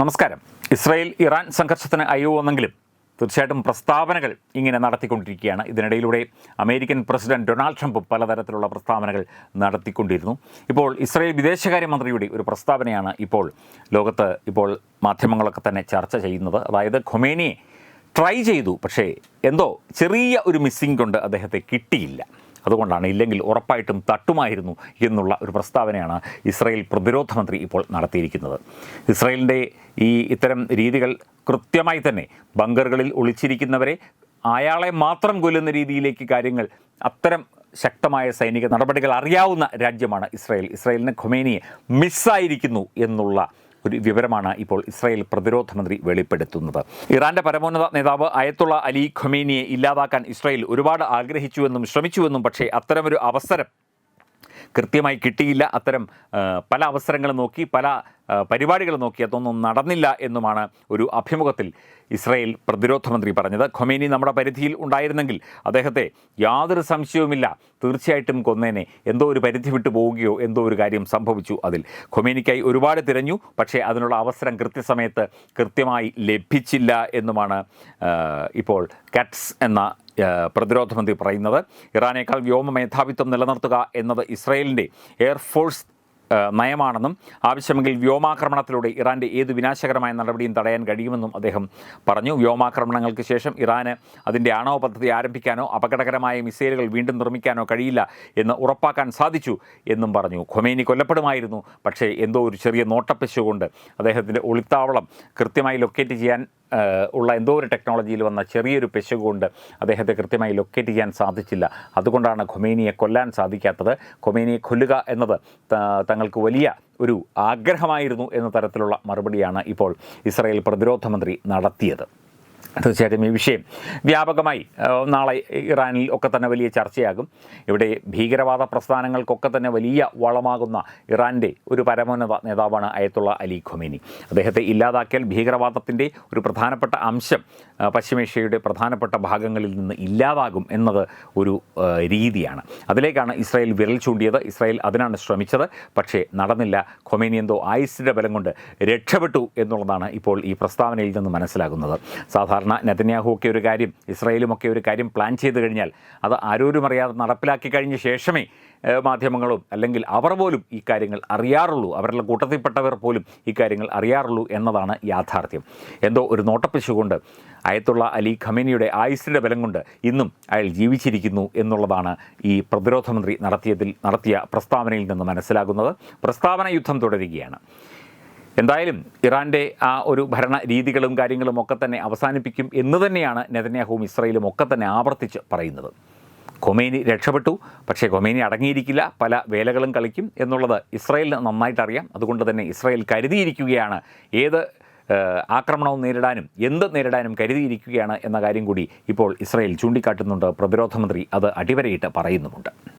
നമസ്കാരം. Israel Iran സംഘർഷത്തിന് അയവ് വന്നെങ്കിലും തീർച്ചയായിട്ടും പ്രസ്താവനകൾ ഇങ്ങനെ നടത്തിക്കൊണ്ടിരിക്കുകയാണ്. ഇതിനിടയിലൂടെ അമേരിക്കൻ പ്രസിഡന്റ് ഡൊണാൾഡ് ട്രംപ് പലതരത്തിലുള്ള പ്രസ്താവനകൾ നടത്തിക്കൊണ്ടിരുന്നു. ഇപ്പോൾ ഇസ്രായേൽ വിദേശകാര്യമന്ത്രിയുടെ ഒരു പ്രസ്താവനയാണ് ഇപ്പോൾ ലോകത്ത് ഇപ്പോൾ മാധ്യമങ്ങളൊക്കെ തന്നെ ചർച്ച ചെയ്യുന്നത്. അതായത് ഖൊമേനിയെ ട്രൈ ചെയ്തു പക്ഷേ എന്തോ ചെറിയ ഒരു മിസ്സിംഗ് കൊണ്ട് അദ്ദേഹത്തെ കിട്ടിയില്ല. അതുകൊണ്ടാണ് ഇല്ലെങ്കിൽ ഉറപ്പായിട്ടും തട്ടുമായിരുന്നു എന്നുള്ള ഒരു പ്രസ്താവനയാണ് ഇസ്രായേൽ പ്രതിരോധ മന്ത്രി ഇപ്പോൾ നടത്തിയിരിക്കുന്നത്. ഇസ്രായേലിന്റെ ഈ ഇത്തരം രീതികൾ കൃത്യമായി തന്നെ ബങ്കറുകളിൽ ഒളിച്ചിരിക്കുന്നവരെ അയാളെ മാത്രം കൊല്ലുന്ന രീതിയിലേക്ക് കാര്യങ്ങൾ അത്തരം ശക്തമായ സൈനിക നടപടികൾ അറിയാവുന്ന രാജ്യമാണ് ഇസ്രായേൽ. ഇസ്രായേലിന് ഖൊമേനിയെ മിസ്സായിരിക്കുന്നു എന്നുള്ള ഒരു വിവരമാണ് ഇപ്പോൾ ഇസ്രായേൽ പ്രതിരോധ മന്ത്രി വെളിപ്പെടുത്തുന്നത്. ഇറാന്റെ പരമോന്നത നേതാവ് അയത്തുള്ള അലി ഖൊമേനിയെ ഇല്ലാതാക്കാൻ ഇസ്രായേൽ ഒരുപാട് ആഗ്രഹിച്ചുവെന്നും ശ്രമിച്ചുവെന്നും പക്ഷേ അത്തരമൊരു അവസരം കൃത്യമായി കിട്ടിയില്ല. അത്തരം പല അവസരങ്ങൾ നോക്കി പല പരിപാടികൾ നോക്കി അതൊന്നും നടന്നില്ല എന്നുമാണ് ഒരു അഭിമുഖത്തിൽ ഇസ്രായേൽ പ്രതിരോധ മന്ത്രി പറഞ്ഞത്. ഖൊമേനി നമ്മുടെ പരിധിയിൽ ഉണ്ടായിരുന്നെങ്കിൽ അദ്ദേഹത്തെ യാതൊരു സംശയവുമില്ല. തീർച്ചയായിട്ടും കൊന്നേനെ. എന്തോ ഒരു പരിധി വിട്ടു പോവുകയോ എന്തോ ഒരു കാര്യം സംഭവിച്ചു അതിൽ. ഖൊമേനിക്കായി ഒരുപാട് തിരഞ്ഞു. പക്ഷേ അതിനുള്ള അവസരം കൃത്യസമയത്ത് കൃത്യമായി ലഭിച്ചില്ല എന്നുമാണ് ഇപ്പോൾ കറ്റ്സ് എന്ന പ്രതിരോധ മന്ത്രി പറയുന്നത്. ഇറാനേക്കാൾ വ്യോമ മേധാവിത്വം നിലനിർത്തുക എന്നത് ഇസ്രയേലിന്റെ എയർഫോഴ്സ് നയമാണെന്നും ആവശ്യമെങ്കിൽ വ്യോമാക്രമണത്തിലൂടെ ഇറാന്റെ ഏത് വിനാശകരമായ നടപടിയും തടയാൻ കഴിയുമെന്നും അദ്ദേഹം പറഞ്ഞു. വ്യോമാക്രമണങ്ങൾക്ക് ശേഷം ഇറാന് അതിന്റെ ആണവ പദ്ധതി ആരംഭിക്കാനോ അപകടകരമായ മിസൈലുകൾ വീണ്ടും നിർമ്മിക്കാനോ കഴിയില്ല എന്ന് ഉറപ്പാക്കാൻ സാധിച്ചു എന്നും പറഞ്ഞു. ഖൊമേനി കൊല്ലപ്പെടുമായിരുന്നു പക്ഷേ എന്തോ ഒരു ചെറിയ നോട്ടപ്പിശു കൊണ്ട് അദ്ദേഹത്തിന്റെ ഒളിത്താവളം കൃത്യമായി ലൊക്കേറ്റ് ചെയ്യാൻ ഉള്ള എന്തോ ഒരു ടെക്നോളജിയിൽ വന്ന ചെറിയൊരു പെശക് കൊണ്ട് അദ്ദേഹത്തെ കൃത്യമായി ലൊക്കേറ്റ് ചെയ്യാൻ സാധിച്ചില്ല. അതുകൊണ്ടാണ് ഖൊമേനിയെ കൊല്ലാൻ സാധിക്കാത്തത്. ഖൊമേനിയെ കൊല്ലുക എന്നത് തങ്ങൾക്ക് വലിയ ഒരു ആഗ്രഹമായിരുന്നു എന്ന തരത്തിലുള്ള മറുപടിയാണ് ഇപ്പോൾ ഇസ്രായേൽ പ്രതിരോധ മന്ത്രി നടത്തിയത്. തീർച്ചയായിട്ടും ഈ വിഷയം വ്യാപകമായി നാളെ ഇറാനിൽ ഒക്കെ തന്നെ വലിയ ചർച്ചയാകും. ഇവിടെ ഭീകരവാദ പ്രസ്ഥാനങ്ങൾക്കൊക്കെ തന്നെ വലിയ വളമാകുന്ന ഇറാന്റെ ഒരു പരമോന്നത നേതാവാണ് അയത്തുള്ള അലി ഖൊമേനി. അദ്ദേഹത്തെ ഇല്ലാതാക്കിയാൽ ഭീകരവാദത്തിന്റെ ഒരു പ്രധാനപ്പെട്ട അംശം പശ്ചിമേഷ്യയുടെ പ്രധാനപ്പെട്ട ഭാഗങ്ങളിൽ നിന്ന് ഇല്ലാതാകും എന്നത് ഒരു രീതിയാണ്. അതിലേക്കാണ് ഇസ്രായേൽ വിരൽ ചൂണ്ടിയത്. ഇസ്രായേൽ അതിനാണ് ശ്രമിച്ചത്. പക്ഷേ നടന്നില്ല. ഖൊമേനി എന്തോ ആയുസിന്റെ ബലം കൊണ്ട് രക്ഷപ്പെട്ടു എന്നുള്ളതാണ് ഇപ്പോൾ ഈ പ്രസ്താവനയിൽ നിന്ന് മനസ്സിലാകുന്നത്. സാധാരണ നെതന്യാഹു ഒക്കെ ഒരു കാര്യം ഇസ്രയേലുമൊക്കെ ഒരു കാര്യം പ്ലാൻ ചെയ്ത് കഴിഞ്ഞാൽ അത് ആരോരും അറിയാതെ നടപ്പിലാക്കി കഴിഞ്ഞ ശേഷമേ മാധ്യമങ്ങളും അല്ലെങ്കിൽ അവർ പോലും ഈ കാര്യങ്ങൾ അറിയാറുള്ളൂ. അവരുടെ കൂട്ടത്തിൽപ്പെട്ടവർ പോലും ഈ കാര്യങ്ങൾ അറിയാറുള്ളൂ എന്നതാണ് യാഥാർത്ഥ്യം. എന്തോ ഒരു നോട്ടപ്പിച്ചുകൊണ്ട് അയത്തുള്ള അലി ഖമേനിയുടെ ആയുസിന്റെ ബലം കൊണ്ട് ഇന്നും അയാൾ ജീവിച്ചിരിക്കുന്നു എന്നുള്ളതാണ് ഈ പ്രതിരോധ മന്ത്രി നടത്തിയതിൽ നടത്തിയ പ്രസ്താവനയിൽ നിന്ന് മനസ്സിലാകുന്നത്. പ്രസ്താവന യുദ്ധം തുടരുകയാണ്. എന്തായാലും ഇറാന്റെ ആ ഒരു ഭരണ രീതികളും കാര്യങ്ങളും ഒക്കെ തന്നെ അവസാനിപ്പിക്കും എന്ന് തന്നെയാണ് നെതന്യാഹുവും ഇസ്രയേലും ഒക്കെ തന്നെ ആവർത്തിച്ച് പറയുന്നത്. ഖൊമേനി രക്ഷപ്പെട്ടു. പക്ഷേ ഖൊമേനി അടങ്ങിയിരിക്കില്ല. പല വേലകളും കളിക്കും എന്നുള്ളത് ഇസ്രയേലിന് നന്നായിട്ട് അറിയാം. അതുകൊണ്ട് തന്നെ ഇസ്രയേൽ കരുതിയിരിക്കുകയാണ് ഏത് ആക്രമണവും നേരിടാനും എന്ത് നേരിടാനും കരുതിയിരിക്കുകയാണ് എന്ന കാര്യം കൂടി ഇപ്പോൾ ഇസ്രയേൽ ചൂണ്ടിക്കാട്ടുന്നുണ്ട്. പ്രതിരോധ മന്ത്രി അത് അടിവരയിട്ട് പറയുന്നുമുണ്ട്.